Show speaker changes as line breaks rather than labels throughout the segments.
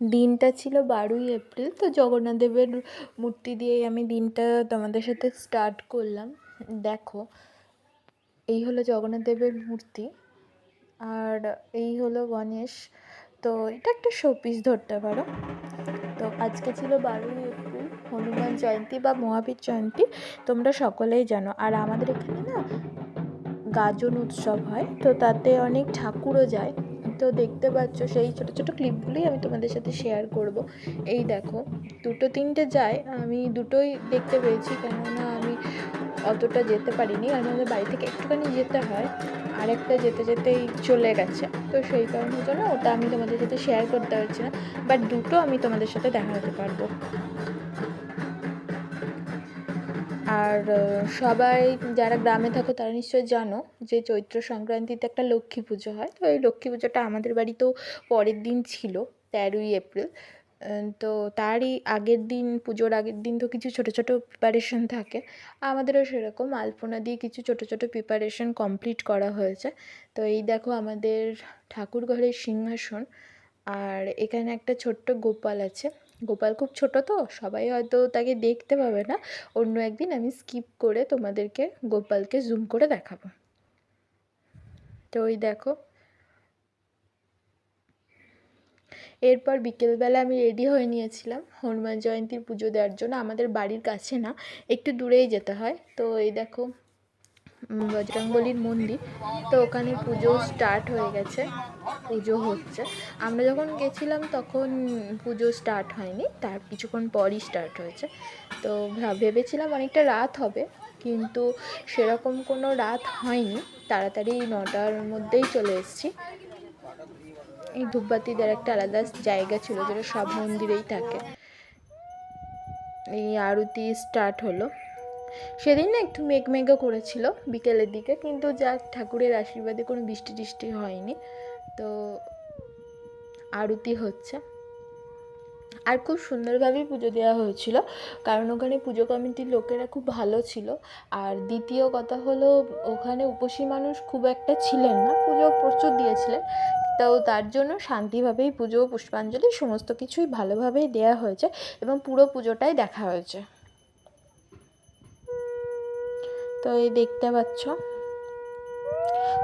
দিনটা ছিল বারোই এপ্রিল, তো জগন্নাথ দেবের মূর্তি দিয়েই আমি দিনটা তোমাদের সাথে স্টার্ট করলাম। দেখো, এই হলো জগন্নাথ দেবের মূর্তি আর এই হলো গণেশ। তো এটা একটা শোপিস ধরতে পারো। তো আজকে ছিল বারোই এপ্রিল, হনুমান জয়ন্তী বা মহাবীর জয়ন্তী, তোমরা সকলেই জানো। আর আমাদের এখানে না গাজন উৎসব হয়, তো তাতে অনেক ঠাকুরও যায়। তো দেখতে পাচ্ছ, সেই ছোটো ছোটো ক্লিপগুলোই আমি তোমাদের সাথে শেয়ার করব। এই দেখো, দুটো তিনটে যায়, আমি দুটোই দেখতে পেয়েছি, কেননা আমি অতটা যেতে পারিনি, কারণ আমাদের বাড়ি থেকে একটুখানি যেতে হয়, আরেকটা যেতে যেতেই চলে গেছে। তো সেই কারণের জন্য ওটা আমি তোমাদের সাথে শেয়ার করতে পারছি না বাট দুটো আমি তোমাদের সাথে দেখাতে পারব। আর সবাই যারা গ্রামে থাকো তারা নিশ্চয়ই জানো যে চৈত্র সংক্রান্তিতে একটা লক্ষ্মী পুজো হয়। তো এই লক্ষ্মী পুজোটা আমাদের বাড়িতেও পরের দিন ছিল, তেরোই এপ্রিল। তো তারই আগের দিন, পুজোর আগের দিন তো কিছু ছোটো ছোটো প্রিপারেশন থাকে। আমাদেরও সেরকম আলপনা দিয়ে কিছু ছোটো ছোটো প্রিপারেশন কমপ্লিট করা হয়েছে। তো এই দেখো আমাদের ঠাকুর ঘরের সিংহাসন, আর এখানে একটা ছোট্ট গোপাল আছে। গোপাল খুব ছোট তো, সবাই হয়তো তাকে দেখতে পাবে না। অন্য একদিন আমি স্কিপ করে তোমাদেরকে গোপালকে জুম করে দেখাবো। তো ওই দেখো। এরপর বিকেলবেলা আমি রেডি হয়ে নিয়েছিলাম। হনুমান জয়ন্তীর পুজো দেওয়ার জন্য আমাদের বাড়ির কাছে না, একটু দূরেই যেতে হয়। তো এই দেখো বজরংবলীর মন্দির। তো ওখানে পুজো স্টার্ট হয়ে গেছে। পুজো হচ্ছে। আমরা যখন গেছিলাম তখন পুজো স্টার্ট হয়নি। তার কিছুক্ষণ পরই স্টার্ট হয়েছে। তো ভেবেছিলাম অনেকটা রাত হবে, কিন্তু সেরকম কোনো রাত হয়নি। তাড়াতাড়ি নটার মধ্যেই চলে এসেছি। এই ধূপবাতিদের একটা আলাদা জায়গা ছিল, যেটা সব মন্দিরেই থাকে। এই আরতি স্টার্ট হলো। সেদিন না একটু মেঘমেঘও করেছিল বিকেলের দিকে, কিন্তু যা ঠাকুরের আশীর্বাদে কোনো বৃষ্টি টিষ্টি হয়নি। তো আরতি হচ্ছে। আর খুব সুন্দরভাবেই পুজো দেওয়া হয়েছিল, কারণ ওখানে পুজো কমিটির লোকেরা খুব ভালো ছিল। আর দ্বিতীয় কথা হলো, ওখানে উপসী মানুষ খুব একটা ছিলেন না, পুজো প্রচুর দিয়েছিলেন। তো তার জন্য শান্তিভাবেই পুজো, পুষ্পাঞ্জলি, সমস্ত কিছুই ভালোভাবেই দেওয়া হয়েছে এবং পুরো পুজোটাই দেখা হয়েছে। তো এই দেখতে পাচ্ছ।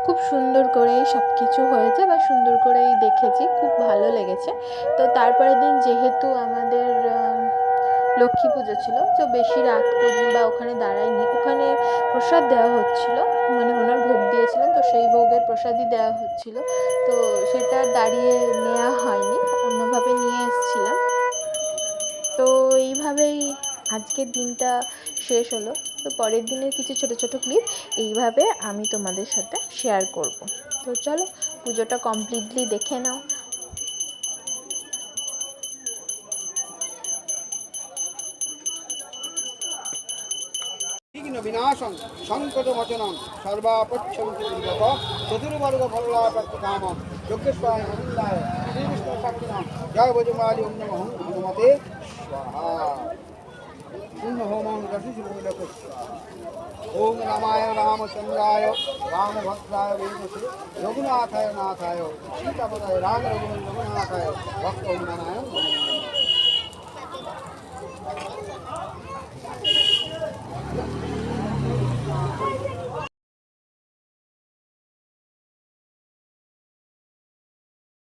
খুব সুন্দর করেই সব কিছু হয়েছে বা সুন্দর করেই দেখেছি, খুব ভালো লেগেছে। তো তারপরের দিন যেহেতু আমাদের লক্ষ্মী পুজো ছিল, তো বেশি রাত পর্যন্ত বা ওখানে দাঁড়াইনি। ওখানে প্রসাদ দেওয়া হচ্ছিল মানে ওনার ভোগ দিয়েছিলেন, তো সেই ভোগের প্রসাদই দেওয়া হচ্ছিল। তো সেটা দাঁড়িয়ে নেওয়া হয়নি, অন্যভাবে নিয়ে এসেছিলাম। তো এইভাবেই আজকের দিনটা শেষ হলো। তো পরের দিনের কিছু ছোট ছোট ক্লিপ এইভাবে আমি তোমাদের সাথে শেয়ার করব। তো চলো পুজোটা কমপ্লিটলি দেখে নাও।
বিনাশং সংকট মোচনং সর্বাপচ্ছন্তি চতুর্বর্গ ফললাপ্রাপ্ত কামম সাক্ষিণাম জয় হনুমতে স্বাহা। হোমং রসিশুলক ওম রামায় রামচন্দ্রায় রামভদ্রায় বেদসে রঘুনাথায় নাথায় সীতাপদায় রাম রঘুনাথায় ভক্ত নারায়ণ